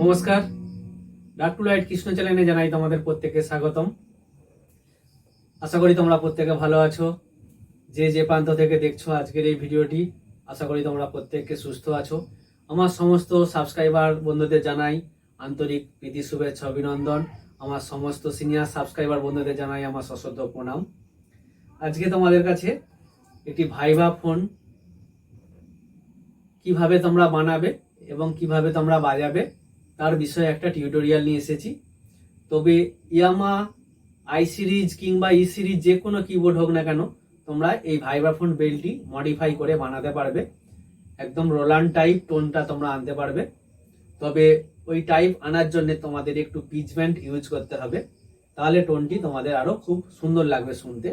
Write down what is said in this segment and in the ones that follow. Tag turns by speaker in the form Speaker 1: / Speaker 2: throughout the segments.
Speaker 1: নমস্কার। ডাক two light Krishna চ্যানেলে জানাই তোমাদের প্রত্যেককে স্বাগতম। আশা করি তোমরা প্রত্যেকে ভালো আছো। যে যে প্রান্ত থেকে দেখছ আজকের এই ভিডিওটি, আশা করি তোমরা প্রত্যেককে সুস্থ আছো। আমার সমস্ত সাবস্ক্রাইবার বন্ধুদের জানাই আন্তরিক প্রীতি, শুভেচ্ছা, অভিনন্দন। আমার সমস্ত সিনিয়র সাবস্ক্রাইবার বন্ধুদের জানাই আমার সশ্রদ্ধ প্রণাম। আজকে তোমাদের কাছে একটি ভাইবা ফোন, কীভাবে তোমরা বানাবে এবং কীভাবে তোমরা বাজাবে, তার বিষয়ে একটা টিউটোরিয়াল নিয়ে এসেছি। তবে ইয়ামা আই সিরিজ কিংবা ই সিরিজ যে কোনো কিবোর্ড হোক না কেন, তোমরা এই ভাইব্রাফোন বেলটি মডিফাই করে বানাতে পারবে। একদম রোলান টাইপ টোনটা তোমরা আনতে পারবে। তবে ওই টাইপ আনার জন্য তোমাদের একটু পিচব্যান্ড ইউজ করতে হবে। তাহলে টোনটি তোমাদের আরও খুব সুন্দর লাগবে শুনতে।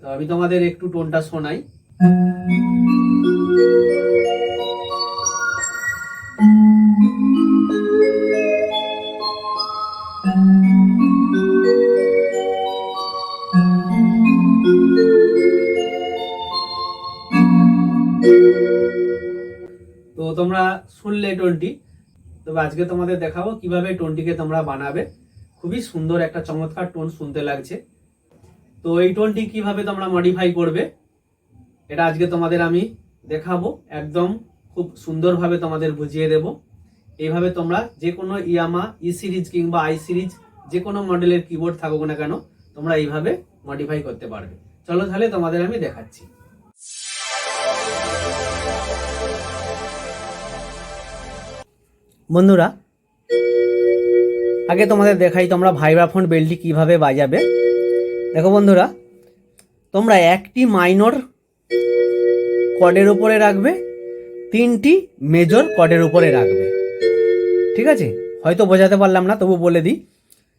Speaker 1: তো আমি তোমাদের একটু টোনটা শোনাই। তোমরা শুনলে টোনটি। তবে আজকে তোমাদের দেখাবো কীভাবে টোনটিকে তোমরা বানাবে। খুবই সুন্দর একটা চমৎকার টোন শুনতে লাগছে। তো এই টোনটি কীভাবে তোমরা মডিফাই করবে, এটা আজকে তোমাদের আমি দেখাবো। একদম খুব সুন্দরভাবে তোমাদের বুঝিয়ে দেব। এইভাবে তোমরা যে কোনো ইয়ামা ই সিরিজ কিংবা আই সিরিজ যে কোনো মডেলের কিবোর্ড থাকুক না কেন, তোমরা এইভাবে মডিফাই করতে পারবে। চলো তাহলে তোমাদের আমি দেখাচ্ছি। বন্ধুরা, আগে তোমাদের দেখাই তোমরা ভাইব্রাফোন বেলটি কীভাবে বাজাবে। দেখো বন্ধুরা, তোমরা একটি মাইনর কডের উপরে রাখবে, তিনটি মেজর কডের উপরে রাখবে। ঠিক আছে? হয়তো বোঝাতে পারলাম না, তবু বলে দিই।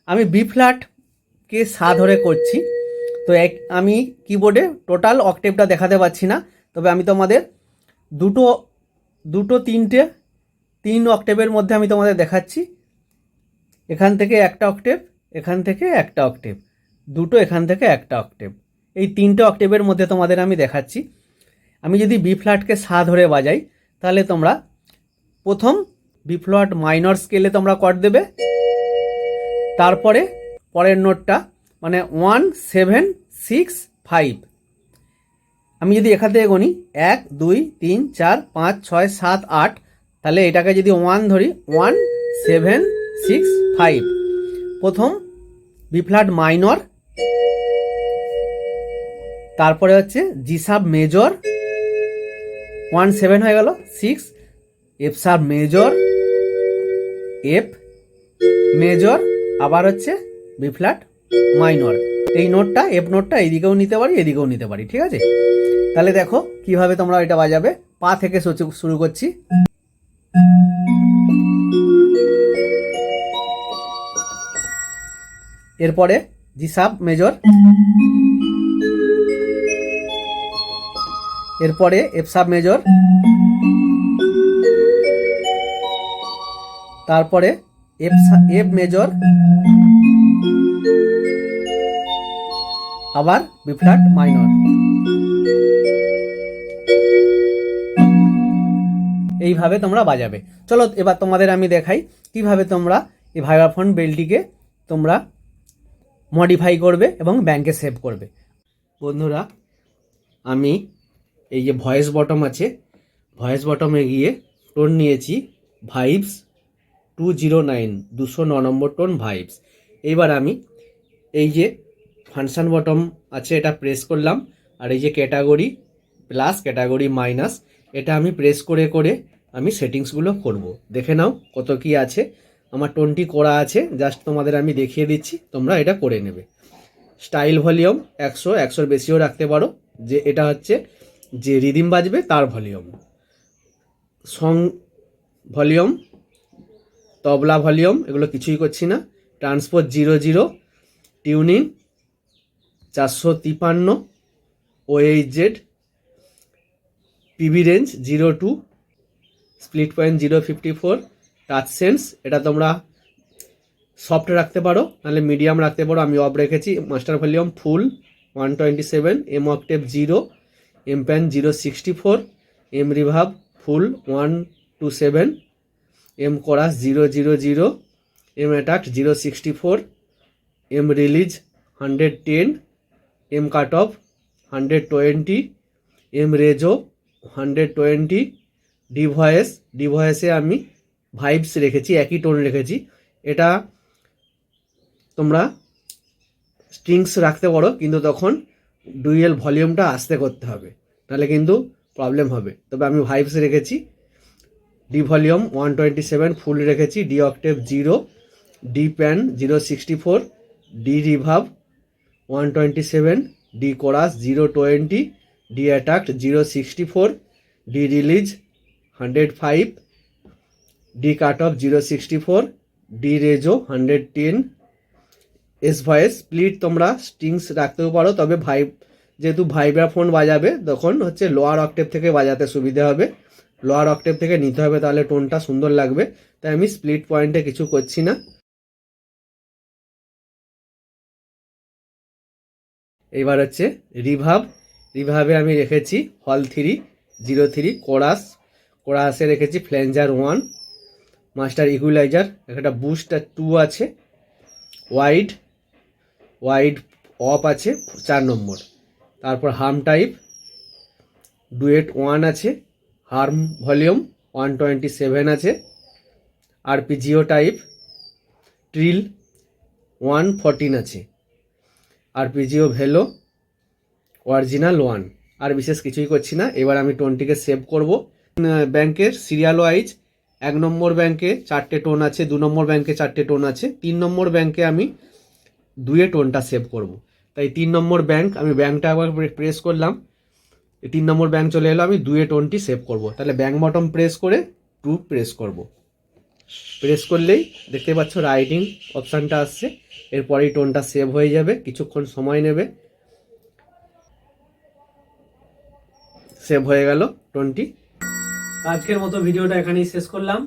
Speaker 1: আমি বি ফ্ল্যাটকে সা ধরে করছি। তো এক, আমি কিবোর্ডে টোটাল অক্টেভটা দেখাতে পাচ্ছি না, তবে আমি তোমাদের দুটো দুটো তিনটে তিন অক্টেভের মধ্যে আমি তোমাদের দেখাচ্ছি। এখান থেকে একটা অক্টেভ, এখান থেকে একটা অক্টেভ, দুটো এখান থেকে একটা অক্টেভ। এই তিনটে অক্টেভের মধ্যে তোমাদের আমি দেখাচ্ছি। আমি যদি বি ফ্ল্যাটকে সা ধরে বাজাই, তাহলে তোমরা প্রথম বি ফ্ল্যাট মাইনর স্কেলে তোমরা কর দেবে। তারপরে পরের নোটটা মানে ওয়ান, সেভেন, সিক্স, ফাইভ। আমি যদি এখান থেকে গণি এক, দুই, তিন, চার, পাঁচ, ছয়, সাত, আট তাহলে এটাকে যদি ওয়ান ধরি ওয়ান সেভেন সিক্স ফাইভ প্রথম বি ফ্ল্যাট মাইনর তারপরে হচ্ছে G sub major one seven হয়ে গেল six F sub major F major আবার হচ্ছে বি ফ্ল্যাট মাইনর এই নোটটা এফ নোটটা এইদিকেও নিতে পারি, এদিকেও নিতে পারি, ঠিক আছে? তাহলে দেখো কীভাবে তোমরা এটা বাজাবে। পা থেকে শুরু করছি। এরপরে জি সাব মেজর। এরপরে এফ সাব মেজর। তারপরে এফ এফ মেজর। আবার বি ফ্ল্যাট মাইনর। এইভাবে তোমরা বাজাবে। চলো এবার তোমাদের আমি দেখাই কীভাবে তোমরা এই ভাইব্রাফোন বেলটিকে তোমরা মডিফাই করবে এবং ব্যাংকে সেভ করবে। বন্ধুরা, আমি এই যে ভয়েস বটম আছে ভয়েস বটমে গিয়ে টোন নিয়েছি ভাইবস টু জিরো নাইন দুশো ন নম্বর টোন ভাইবস এইবার আমি এই যে ফাংশন বটম আছে, এটা প্রেস করলাম, আর এই যে ক্যাটাগরি প্লাস ক্যাটাগরি মাইনাস এটা আমি প্রেস করে করে আমি সেটিংসগুলো করব। দেখে নাও কত কি আছে। আমার টোনটি করা আছে জাস্ট তোমাদের আমি দেখিয়ে দিচ্ছি, তোমরা এটা করে নেবে। স্টাইল ভলিউম একশো, একশোর বেশিও রাখতে পারো, যে এটা হচ্ছে যে রিদিম বাজবে তার volume. Song volume, tabla volume, এগুলো কিছুই করছি না। ট্রান্সপোর্ট জিরো জিরো, টিউনিং চারশো তিপান্ন OH Z PB range zero two, split point zero fifty four touch sense এটা তোমরা সফট রাখতে পারো, নাহলে মিডিয়াম রাখতে পারো। আমি অফ রেখেছি master volume full one twenty seven M octave zero M pan zero sixty four M reverb full one two seven M chorus zero zero zero M attack zero sixty four M release hundred ten M cut off hundred twenty M reso hundred twenty D voice D ভয়েসে আমি vibes রেখেছি, একই tone রেখেছি। এটা তোমরা strings রাখতে পারো, কিন্তু তখন ডুয়েল ভলিউমটা আস্তে করতে হবে। নাহলে কিন্তু প্রবলেম হবে। তবে আমি ভাইবস রেখেছি D volume one twenty seven full রেখেছি D octave zero D pan zero sixty four D reverb one twenty seven D chorus zero twenty D attack zero sixty four D release hundred five D cut off zero sixty four D reso hundred ten S voice split তোমরা strings রাখতেও পারো, তবে ভাই, যেহেতু ভাইব্রাফোন বাজাবে, তখন হচ্ছে lower octave থেকে বাজাতে সুবিধা হবে। লোয়ার অক্টেভ থেকে নিতে হবে, তাহলে টোনটা সুন্দর লাগবে। তাই আমি স্প্লিট পয়েন্টে কিছু করছি না। এবার হচ্ছে রিভাব রিভাবে আমি রেখেছি হল থ্রি জিরো থ্রি কোরাস কোরাসে রেখেছি ফ্লেঞ্জার ওয়ান মাস্টার ইকুইলাইজার একটা বুস্টার টু আছে। ওয়াইড ওয়াইড অফ আছে, চার নম্বর। তারপর হার্ম টাইপ ডুয়েট ওয়ান আছে harm volume one twenty seven আছে arpeggio type trill one fourteen আছে। আরপিজিও ভেলো অরিজিনাল ওয়ান আর বিশেষ কিছুই করছি না। এবার আমি টোনটিকে সেভ করব। ব্যাংকের সিরিয়াল ওয়াইজ এক নম্বর ব্যাংকে চারটে টোন আছে, দু নম্বর ব্যাংকে চারটে টোন আছে, তিন নম্বর ব্যাংকে আমি দুয়ে টোনটা সেভ করব। তাই তিন নম্বর ব্যাংক, আমি ব্যাংকটা একবার প্রেস করলাম তিন নম্বর ব্যাংক চলে এলো, আমি দুয়ে টোনটি সেভ করব। তাহলে ব্যাংক বটম প্রেস করে টু প্রেস করব। প্রেস করলেই দেখতে পাচ্ছ রাইটিং অপশানটা আসছে, এরপরেই টোনটা সেভ হয়ে যাবে, কিছুক্ষণ সময় নেবে। সেভ হয়ে গেল টোনটি। আজকের মতো ভিডিওটা এখানেই শেষ করলাম।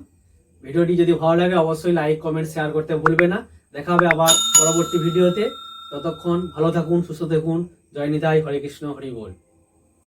Speaker 1: ভিডিওটি যদি ভালো লাগে, অবশ্যই লাইক কমেন্ট শেয়ার করতে ভুলবে না। দেখা হবে আবার পরবর্তী ভিডিওতে। ততক্ষণ ভালো থাকুন, সুস্থ থাকুন। জয় নিতাই, হরে কৃষ্ণ, হরি বল।